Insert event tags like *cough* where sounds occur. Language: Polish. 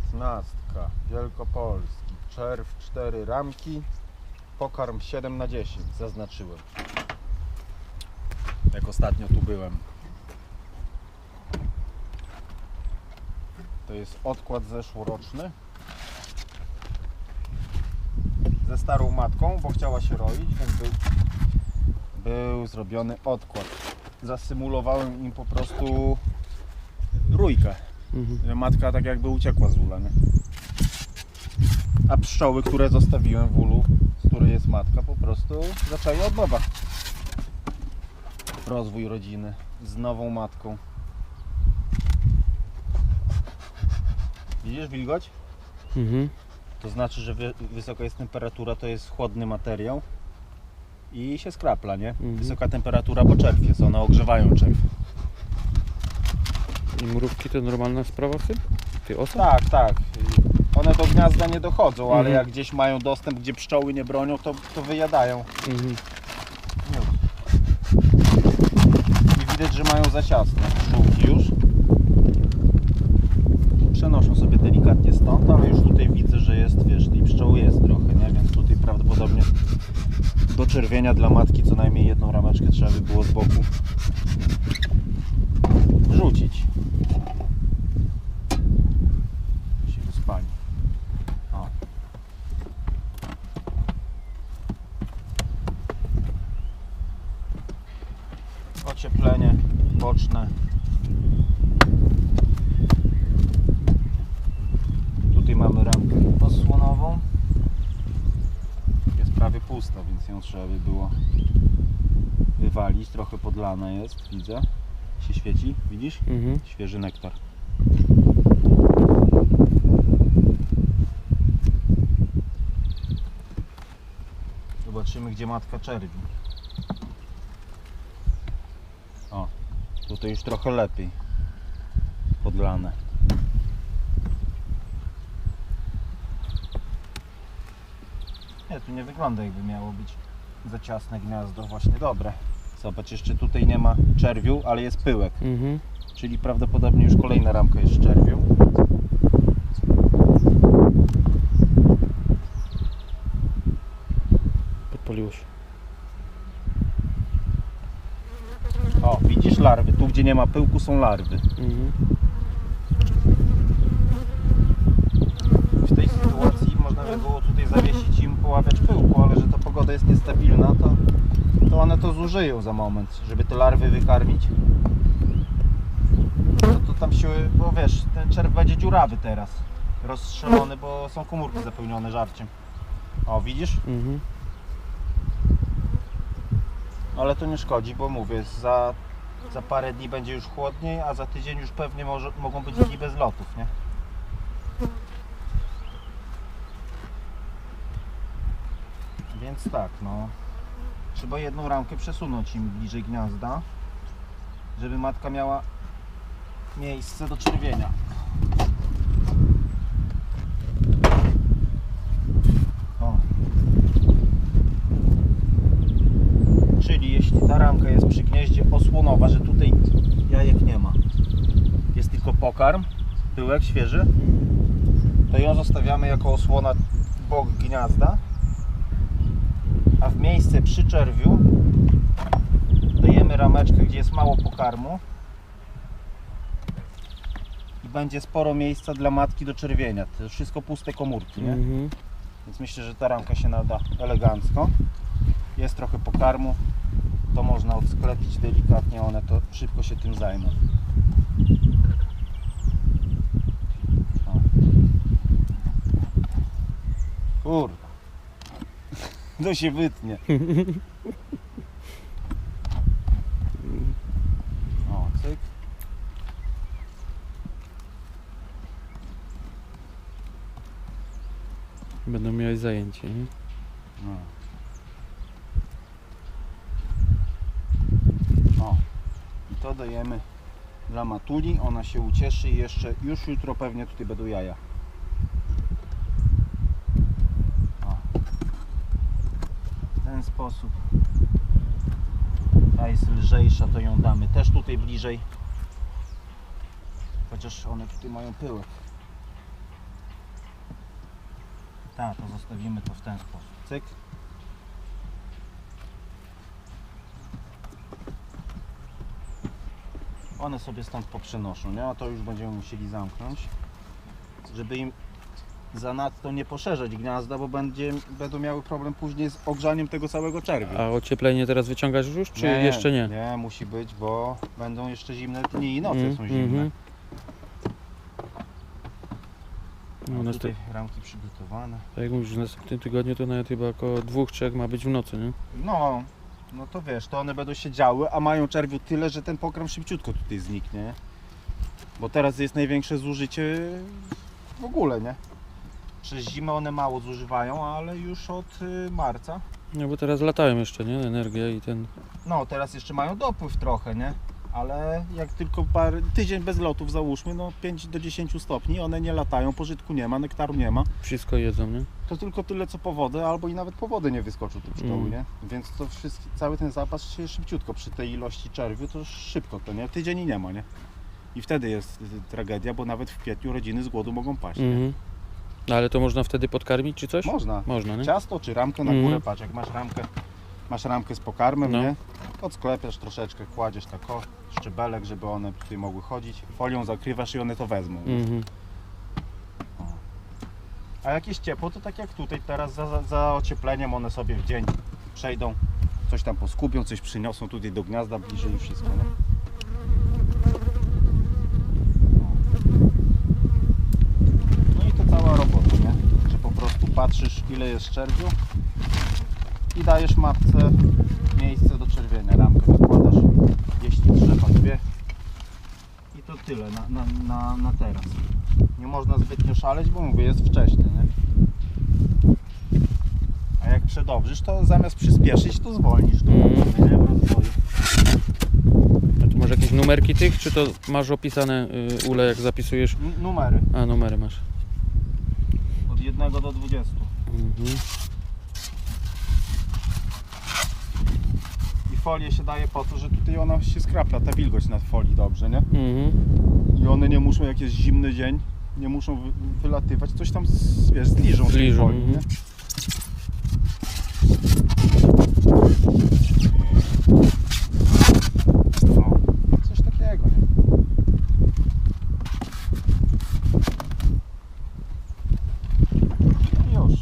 Piętnastka, Wielkopolski, czerw 4 ramki, pokarm 7 na 10 zaznaczyłem. Jak ostatnio tu byłem. To jest odkład zeszłoroczny. Ze starą matką, bo chciała się roić, więc był, był zrobiony odkład. Zasymulowałem im po prostu rójkę. Mhm. że matka tak jakby uciekła z ula, nie? A pszczoły, które zostawiłem w ulu, z której jest matka, po prostu zaczęły od nowa. Rozwój rodziny z nową matką. Widzisz wilgoć? Mhm. To znaczy, że wy- wysoka jest temperatura, to jest chłodny materiał i się skrapla, nie? Mhm. Wysoka temperatura, bo czerw jest, one ogrzewają czerw. I mrówki to normalna sprawa w tym? Ty osa? Tak, tak. One do gniazda nie dochodzą, ale Mhm. jak gdzieś mają dostęp, gdzie pszczoły nie bronią, to, to wyjadają. Mhm. I widać, że mają za ciasne żółki już. Przenoszą sobie delikatnie stąd, ale już tutaj widzę, że jest, wiesz, tej pszczoły jest trochę, nie? Więc tutaj prawdopodobnie do czerwienia dla matki co najmniej jedną rameczkę trzeba by było z boku rzucić. Się wyspali. O. Ocieplenie boczne. Tutaj mamy ramkę osłonową. Jest prawie pusta, więc ją trzeba by było wywalić. Trochę podlana jest, widzę. Się świeci, widzisz? Mhm. Świeży nektar. Zobaczymy, gdzie matka czerwi. O, tutaj już trochę lepiej podlane. Nie, tu nie wygląda jakby miało być za ciasne gniazdo. Właśnie dobre. Zobacz, jeszcze tutaj nie ma czerwiu, ale jest pyłek. Mhm. Czyli prawdopodobnie już kolejna ramka jest z czerwią. Podpaliło się. O, widzisz larwy. Tu gdzie nie ma pyłku są larwy. Mhm. W tej sytuacji można by było tutaj zawiesić im poławiacz pyłku, ale że ta pogoda jest niestabilna, to, to one to zużyją za moment, żeby te larwy wykarmić. No to tam się, bo wiesz, ten czerw będzie dziurawy teraz. Rozstrzelony, bo są komórki zapełnione żarciem. O, widzisz? Mhm. Ale to nie szkodzi, bo mówię, za, za parę dni będzie już chłodniej, a za tydzień już pewnie może, mogą być dni bez lotów, nie? Więc tak, no. Trzeba jedną ramkę przesunąć im bliżej gniazda, żeby matka miała miejsce do czerwienia. O. Czyli jeśli ta ramka jest przy gnieździe osłonowa, że tutaj jajek nie ma, jest tylko pokarm, pyłek świeży, to ją zostawiamy jako osłona bok gniazda, a w miejsce przy czerwiu dajemy rameczkę, gdzie jest mało pokarmu i będzie sporo miejsca dla matki do czerwienia. To wszystko puste komórki, nie? Mhm. Więc myślę, że ta ramka się nada elegancko. Jest trochę pokarmu. To można odsklepić delikatnie, one to szybko się tym zajmą. O. Kurwa. To się wytnie. *laughs* O, cyk. Będą miały zajęcie, nie? No. O, i to dajemy dla matuli, ona się ucieszy i jeszcze już jutro pewnie tutaj będą jaja. O. W ten sposób. Ta jest lżejsza, to ją damy też tutaj bliżej. Chociaż one tutaj mają pyłek. Tak, to zostawimy to w ten sposób. Cyk. One sobie stąd poprzenoszą, nie? A to już będziemy musieli zamknąć, żeby im zanadto nie poszerzać gniazda, bo będzie, będą miały problem później z ogrzaniem tego całego czerwiu. A ocieplenie teraz wyciągasz już, czy jeszcze nie? Nie, musi być, bo będą jeszcze zimne dni i noce Mm, są zimne. mhm. No, No, tutaj ramki przygotowane. tak jak mówisz, w następnym tygodniu to nawet chyba około dwóch, trzech ma być w nocy, nie? No, no to wiesz, to one będą się działy, a mają czerwiu tyle, że ten pokrem szybciutko tutaj zniknie. nie? Bo teraz jest największe zużycie w ogóle, nie? Przez zimę one mało zużywają, ale już od y, marca. No bo teraz latają jeszcze, nie? Energia i ten... No, teraz jeszcze mają dopływ trochę, nie? Ale jak tylko par, tydzień bez lotów załóżmy, no 5 do 10 stopni, one nie latają, pożytku nie ma, nektaru nie ma. Wszystko jedzą, nie? To tylko tyle co po wodę, albo i nawet po wodę nie wyskoczą te pszczoły, Mm. nie? Więc to wszystko, cały ten zapas się szybciutko przy tej ilości czerwiu, to szybko to, nie? Tydzień i nie ma, nie? I wtedy jest y, tragedia, bo nawet w kwietniu rodziny z głodu mogą paść, nie? Mhm. No, Ale to można wtedy podkarmić, czy coś? Można. Można, nie? Ciasto czy ramkę na Mhm. górę, patrz, jak masz ramkę, masz ramkę z pokarmem, No. nie? Odsklepiasz troszeczkę, kładziesz tak o, szczebelek, żeby one tutaj mogły chodzić, folią zakrywasz i one to wezmą. Mhm. A jak jest ciepło, to tak jak tutaj teraz za, za, za ociepleniem one sobie w dzień przejdą, coś tam poskupią, coś przyniosą tutaj do gniazda bliżej i wszystko. Nie? No i to cała robota, nie? Że po prostu patrzysz ile jest czerwiu i dajesz matce miejsce do czerwienia. Ramkę zakładasz, jeśli trzeba dwie. I to tyle na, na, na, na teraz. Nie można zbytnio szaleć, bo mówię, jest wcześnie, nie? A jak przedobrzysz, to zamiast przyspieszyć, to zwolnisz to Mhm. nie, w rozwoju. A tu masz jakieś numerki tych, czy to masz opisane y, ule, jak zapisujesz? N- numery A, numery masz. Od 1 do 20. Mhm. I folię się daje po to, że tutaj ona się skrapla, ta wilgoć na folii dobrze, nie? Mhm. I one nie muszą, jak jest zimny dzień, nie muszą wy, wylatywać, coś tam, z, wiesz, zliżą z tej Zliżą, folii, nie? mhm. No,